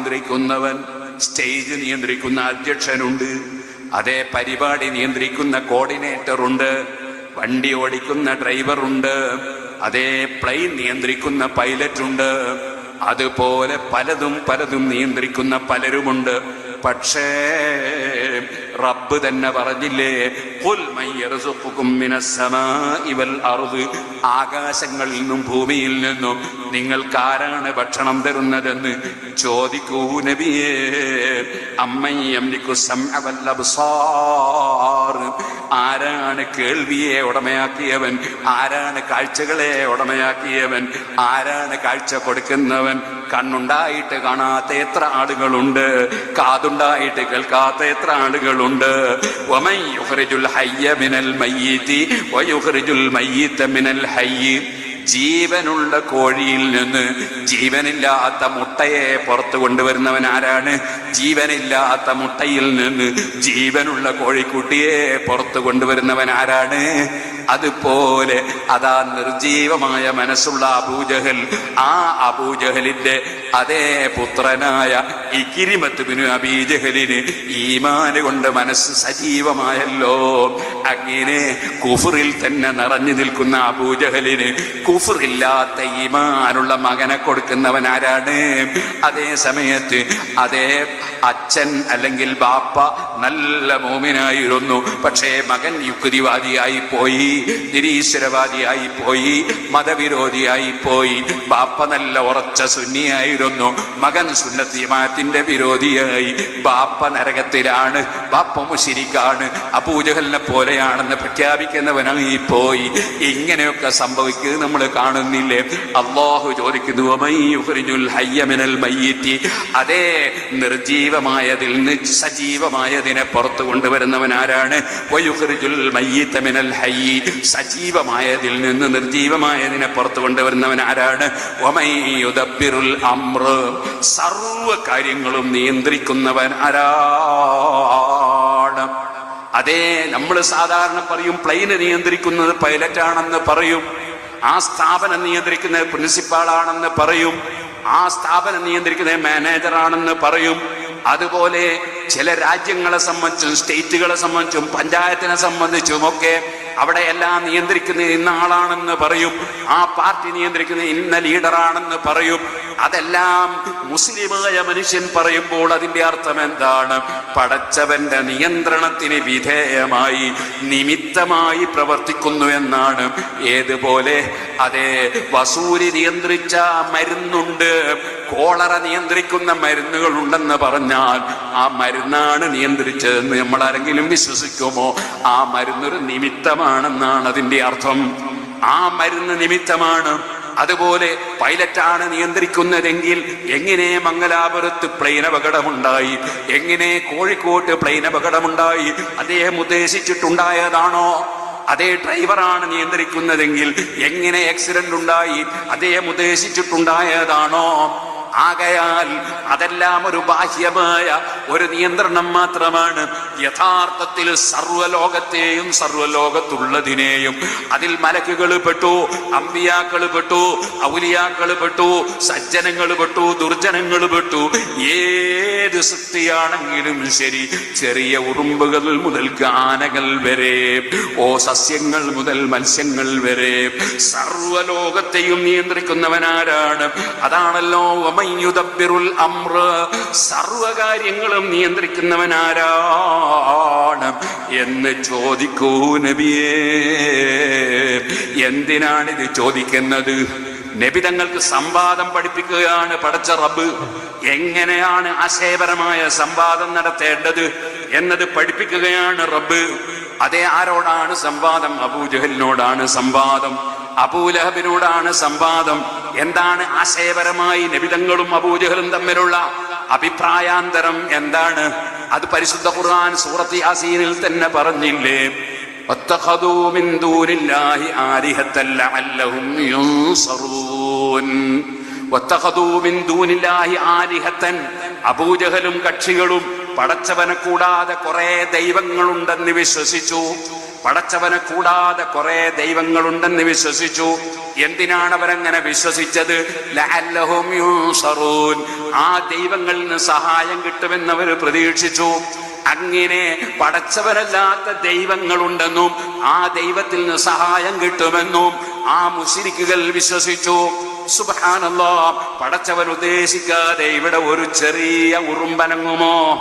നിയന്ത്രിക്കുന്നവൻ stage നിയന്ത്രിക്കുന്ന അധ്യക്ഷനുണ്ട് അതേ പരിപാടി നിയന്ത്രിക്കുന്ന കോർഡിനേറ്റർ ഉണ്ട് വണ്ടി ഓടിക്കുന്ന ഡ്രൈവർ ഉണ്ട് അതേ പ്ലെയിൻ നിയന്ത്രിക്കുന്ന പൈലറ്റ് ഉണ്ട് അതുപോലെ പലതും പലതും നിയന്ത്രിക്കുന്ന പലരുമുണ്ട്. പക്ഷേ റബ്ബ് തന്നെ പറഞ്ഞില്ലേ "ഖുൽ മൻ യർസുഖുകും മിനസ്സമാഇ വൽ അർദ്. ആകാശങ്ങളിൽ നിന്നും ഭൂമിയിൽ നിന്നും നിങ്ങൾക്ക് ആരാണ് ഭക്ഷണം തരുന്നതെന്ന് ചോദിക്കൂ നബിയേ. അമ്മയ്യം ആരാണ് കേൾവിയെ ഉടമയാക്കിയവൻ? ആരാണ് കാഴ്ചകളെ ഉടമയാക്കിയവൻ? ആരാണ് കാഴ്ച കൊടുക്കുന്നവൻ? കണ്ണുണ്ടായിട്ട് കാണാത്ത എത്ര ആളുകളുണ്ട്? കാതുണ്ടായിട്ട് കേൾക്കാത്ത എത്ര ആളുകളുണ്ട്? ഒമൈ യുഖ്രിജുൽ ഹയ്യ മിനൽ മയ്യീത്തി വയുഖ്രിജുൽ മയ്യിത മിനൽ ഹയ്യ്. ജീവനുള്ള കോഴിയിൽ നിന്ന് ജീവനില്ലാത്ത മുട്ടയെ പുറത്തു കൊണ്ടുവരുന്നവൻ ആരാണ്? ജീവനില്ലാത്ത മുട്ടയിൽ നിന്ന് ജീവനുള്ള കോഴിക്കുട്ടിയെ പുറത്തു കൊണ്ടുവരുന്നവൻ ആരാണ്? അതുപോലെ അതാ നിർജീവമായ മനസ്സുള്ള അബൂജഹൽ. ആ അബൂജഹലിന്റെ അതേ പുത്രനായ ഇക്കിരിമത്തുബിനു അബീജഹലിന് ഈമാന് കൊണ്ട് മനസ്സ് സജീവമായല്ലോ. അങ്ങനെ കുഫറിൽ തന്നെ നിറഞ്ഞു നിൽക്കുന്ന അബൂജഹലിന് കുഫറില്ലാത്ത ഈമാനുള്ള മകനെ കൊടുക്കുന്നവൻ ആരാണ്? അതേ സമയത്ത് അതേ അച്ഛൻ അല്ലെങ്കിൽ ബാപ്പ നല്ല മോമിനായിരുന്നു. പക്ഷേ മകൻ യുക്തിവാദിയായി പോയി നിരീശ്വരവാദിയായി പോയി മതവിരോധിയായി പോയി. ബാപ്പ നല്ല ഉറച്ച സുന്നിയായിരുന്നു. മകൻ സുന്നത്തിമാത്തിന്റെ വിരോധിയായി. ബാപ്പ നരകത്തിലാണ് ബാപ്പ മുശിരിക്കാണ് അപൂജകലിനെ പോലെയാണെന്ന് പ്രഖ്യാപിക്കുന്നവനായി പോയി. ഇങ്ങനെയൊക്കെ സംഭവിക്കുന്നത് നമ്മൾ കാണുന്നില്ലേ? അള്ളാഹു ചോദിക്കുന്നു? അതേ നിർജീവമായതിൽ സജീവമായതിനെ പുറത്തു കൊണ്ടുവരുന്നവൻ ആരാണ്? സജീവമായതിൽ നിന്ന് നിർജീവമായതിനെ പുറത്തു കൊണ്ടുവരുന്നവൻ ആരാണ്? അമ്ര സർവ കാര്യങ്ങളും നിയന്ത്രിക്കുന്നവൻ ആരാണ്? അതേ നമ്മൾ സാധാരണ പറയും പ്ലെയിന് നിയന്ത്രിക്കുന്നത് പൈലറ്റ് ആണെന്ന് പറയും. ആ സ്ഥാപനം നിയന്ത്രിക്കുന്നത് പ്രിൻസിപ്പാളാണെന്ന് പറയും. ആ സ്ഥാപനം നിയന്ത്രിക്കുന്ന മാനേജർ ആണെന്ന് പറയും. അതുപോലെ ചില രാജ്യങ്ങളെ സംബന്ധിച്ചും സ്റ്റേറ്റുകളെ സംബന്ധിച്ചും പഞ്ചായത്തിനെ സംബന്ധിച്ചും ഒക്കെ അവിടെ എല്ലാം നിയന്ത്രിക്കുന്ന ഇന്ന ആളാണെന്ന് പറയും. ആ പാർട്ടി നിയന്ത്രിക്കുന്ന ഇന്ന ലീഡറാണെന്ന് പറയും. അതെല്ലാം മുസ്ലിമായ മനുഷ്യൻ പറയുമ്പോൾ അതിന്റെ അർത്ഥം എന്താണ്? പടച്ചവന്റെ നിയന്ത്രണത്തിന് വിധേയമായി നിമിത്തമായി പ്രവർത്തിക്കുന്നു എന്നാണ്. ഏതുപോലെ? അതെ വസൂരി നിയന്ത്രിച്ച മരുന്നുണ്ട്. കോളറ നിയന്ത്രിക്കുന്ന മരുന്നുകൾ ഉണ്ടെന്ന് പറഞ്ഞാൽ ആ മരുന്നാണ് നിയന്ത്രിച്ചതെന്ന് നമ്മൾ ആരെങ്കിലും വിശ്വസിക്കുമോ? ആ മരുന്നൊരു നിമിത്തമാണെന്നാണ് അതിന്റെ അർത്ഥം. ആ മരുന്ന് നിമിത്തമാണ്. അതുപോലെ പൈലറ്റാണ് നിയന്ത്രിക്കുന്നതെങ്കിൽ എങ്ങനെ മംഗലാപുരത്ത് പ്ലെയിൻ അപകടമുണ്ടായി? എങ്ങനെ കോഴിക്കോട്ട് പ്ലെയിൻ അപകടമുണ്ടായി? അദ്ദേഹം ഉദ്ദേശിച്ചിട്ടുണ്ടായതാണോ? അതേ ഡ്രൈവറാണ് നിയന്ത്രിക്കുന്നതെങ്കിൽ എങ്ങനെ ആക്സിഡന്റ് ഉണ്ടായി? അദ്ദേഹം ഉദ്ദേശിച്ചിട്ടുണ്ടായതാണോ? ആകയാൽ അതെല്ലാം ഒരു ബാഹ്യമായ ഒരു നിയന്ത്രണം മാത്രമാണ്. യഥാർത്ഥത്തിൽ സർവലോകത്തെയും സർവലോകത്തുള്ളതിനെയും അതിൽ മലക്കുകൾ പെട്ടു അമ്പിയാക്കൾ പെട്ടു ഔലിയാക്കൾ പെട്ടു സജ്ജനങ്ങൾ പെട്ടു ദുർജനങ്ങൾ പെട്ടു. ഏത് സൃഷ്ടിയാണെങ്കിലും ശരി ചെറിയ ഉറുമ്പുകൾ മുതൽ ഗാനകൾ വരെ ഓ സസ്യങ്ങൾ മുതൽ മത്സ്യങ്ങൾ വരെ. സർവലോകത്തെയും നിയന്ത്രിക്കുന്നവനാരാണ്? അതാണല്ലോ വമയ്യുദബ്ബിറുൽ അമ്ര സർവകാര്യങ്ങളും നിയന്ത്രിക്കുന്നവനാരാണ് എന്ന് ചോദിക്കൂ നബിയേ. എന്തിനാണിത് ചോദിക്കുന്നത്? നബി തങ്ങൾക്ക് സംവാദം പഠിപ്പിക്കുകയാണ് പഠിച്ച റബ്ബ്. എങ്ങനെയാണ് ആശയപരമായ സംവാദം നടത്തേണ്ടത് എന്നത് പഠിപ്പിക്കുകയാണ് റബ്ബ്. അതേ ആരോടാണ് സംവാദം? അബൂജഹലിനോടാണ് സംവാദം. അബൂലഹബിനോടാണ് സംവാദം. എന്താണ് ആശയപരമായി നബിതങ്ങളും അബൂജഹലും തമ്മിലുള്ള അഭിപ്രായാന്തരം എന്താണ്? അത് പരിശുദ്ധ ഖുർആൻ സൂറത്തി യാസീനിൽ തന്നെ പറഞ്ഞില്ലേ? അബൂജഹലും കക്ഷികളും പടച്ചവനെ കൂടാതെ കുറെ ദൈവങ്ങളുണ്ടെന്ന് വിശ്വസിച്ചു. പടച്ചവനെ കൂടാതെ കുറെ ദൈവങ്ങളുണ്ടെന്ന് വിശ്വസിച്ചു. എന്തിനാണ് അവരങ്ങനെ വിശ്വസിച്ചത്. ആ ദൈവങ്ങളിൽ നിന്ന് സഹായം കിട്ടുമെന്ന് അവർ പ്രതീക്ഷിച്ചു. അങ്ങനെ പടച്ചവരല്ലാത്ത ദൈവങ്ങളുണ്ടെന്നും ആ ദൈവത്തിൽ നിന്ന് സഹായം കിട്ടുമെന്നും ആ മുസിരിക്കുകൾ വിശ്വസിച്ചു. സുബാനല്ലോ പടച്ചവൻ ഉദ്ദേശിക്കാതെ ഇവിടെ ഒരു ചെറിയ ഉറുമ്പനങ്ങുമോ?